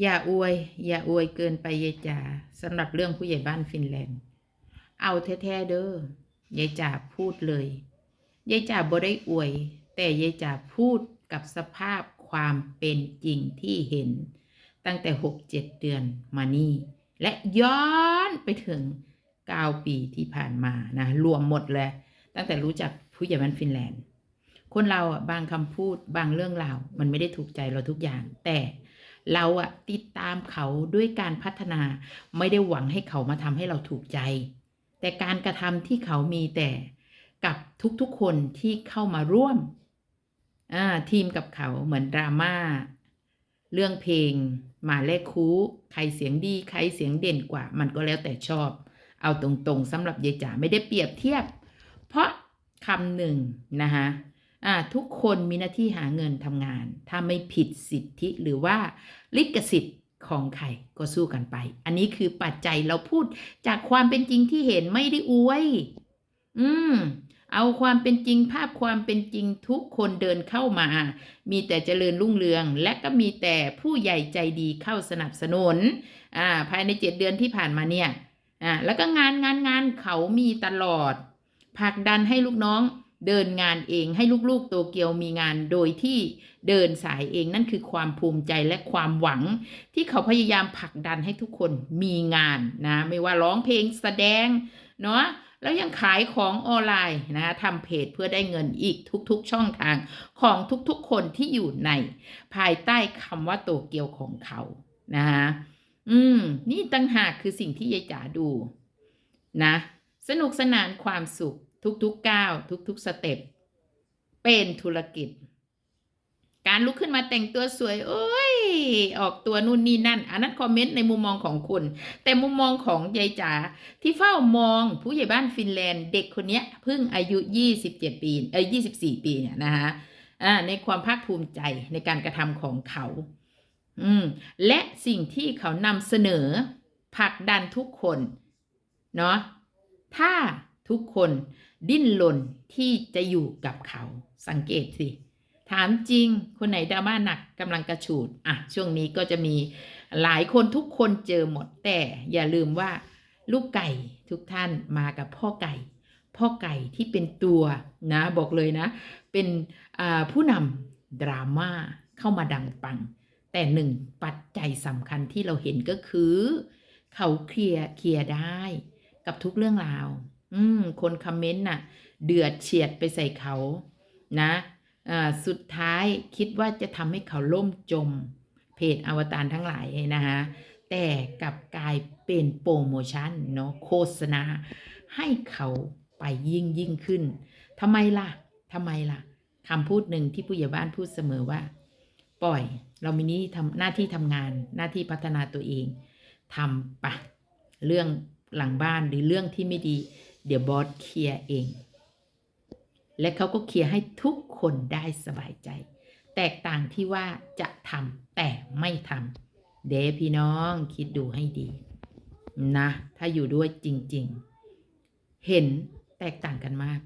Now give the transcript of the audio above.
อย่าอวย อย่าอวยเกินไปยายจ๋าสำหรับเรื่องผู้ใหญ่บ้านฟินแลนด์ เอาแท้ๆเด้อยายจ๋าพูดเลยยายจ๋าบ่ได้อวย แต่ยายจ๋าพูดกับสภาพความเป็นจริงที่เห็น ตั้งแต่หกเจ็ดเดือนมานี่ และย้อนไปถึงเก้าปีที่ผ่านมานะ รวมหมดเลย ตั้งแต่รู้จักผู้ใหญ่บ้านฟินแลนด์ คนเราอะบางคำพูดบางเรื่องราวมันไม่ได้ถูกใจเราทุกอย่างแต่ เราอะติดตามเขาด้วยการพัฒนา ไม่ได้หวังให้เขามาทำให้เราถูกใจ แต่การกระทำที่เขามีแต่กับทุกๆคนที่เข้ามาร่วมทีมกับเขาเหมือนดราม่าเรื่องเพลงหมาเลขคูใครเสียงดี ใครเสียงเด่นกว่า มันก็แล้วแต่ชอบ เอาตรงๆสำหรับยายจ๋าไม่ได้เปรียบเทียบ เพราะคำหนึ่งนะคะ ทุกคนมีหน้าที่หาเงินทำงาน ถ้าไม่ผิดสิทธิหรือว่าลิขสิทธิ์ของใครก็สู้กันไป อันนี้คือปัจจัยเราพูดจากความเป็นจริงที่เห็นไม่ได้อวย อืม เอาความเป็นจริงภาพความเป็นจริงทุกคนเดินเข้ามา มีแต่เจริญรุ่งเรือง และก็มีแต่ผู้ใหญ่ใจดีเข้าสนับสนุน อ่า ภายในเจ็ดเดือนที่ผ่านมาเนี่ย อ่า แล้วก็งานงานงานเขามีตลอดผลักดันให้ลูกน้อง เดินงานเองให้ลูกๆโตเกียวมีงานโดยที่เดินสายเองนั่นคือความภูมิใจและความหวัง ที่เขาพยายามผลักดันให้ทุกคนมีงานนะไม่ว่าร้องเพลงแสดงเนาะแล้วยังขายของออนไลน์นะทำเพจเพื่อได้เงินอีกทุกๆช่องทางของทุกๆคนที่อยู่ใน ภายใต้คำว่าโตเกียวของเขานะคะอืม นี่ตั้งหากคือสิ่งที่ยายจ๋าดู นะ สนุกสนานความสุข ทุกๆก้าวทุกๆสเต็ปเป็นธุรกิจ การลุกขึ้นมาแต่งตัวสวยเอ้ย ออกตัวนู่นนี่นั่น อันนั้นคอมเมนต์ในมุมมองของคุณ แต่มุมมองของยายจ๋าที่เฝ้ามองผู้ใหญ่บ้านฟินแลนด์เด็กคนนี้เพิ่งอายุ 27 ปีเอ้ย24 ปีเนี่ยนะคะในความภาคภูมิใจในการกระทำของเขา อืม และสิ่งที่เขานำเสนอผลักดันทุกคน เนาะถ้าทุกคน ดิ้นรนที่จะอยู่กับเขา สังเกตสิถามจริง คนไหนดราม่าหนักกำลังกระฉูดอะช่วงนี้ก็จะมีหลายคนทุกคนเจอหมดแต่อย่าลืมว่า ลูกไก่ทุกท่านมากับพ่อไก่ พ่อไก่ที่เป็นตัวนะ บอกเลยนะ เป็นผู้นำดราม่าเข้ามาดังปัง แต่หนึ่งปัจจัยสำคัญที่เราเห็นก็คือ เขาเคลียร์เคลียร์ได้กับทุกเรื่องราว อืม คนคอมเมนต์น่ะ เดือดเฉียดไปใส่เขานะอ่าสุดท้ายคิดว่าจะทำให้เขาล่มจม เพจอวตารทั้งหลายนะคะแต่กลับกลายเป็นโปรโมชั่นเนาะโฆษณา ให้เขาไปยิ่งยิ่งขึ้นทำไมล่ะทำไมล่ะคำพูดหนึ่งที่ผู้ใหญ่บ้านพูดเสมอว่า ปล่อย เรามีนี่ทำหน้าที่ทำงานหน้าที่พัฒนาตัวเองทำปะเรื่องหลังบ้านหรือเรื่องที่ไม่ดี เดี๋ยวบอสเคลียร์เอง และเขาก็เคลียร์ให้ทุกคนได้สบายใจ แตกต่างที่ว่าจะทำแต่ไม่ทำเดพี่น้องคิดดูให้ดี นะ ถ้าอยู่ด้วยจริง ๆ เห็นแตกต่างกันมาก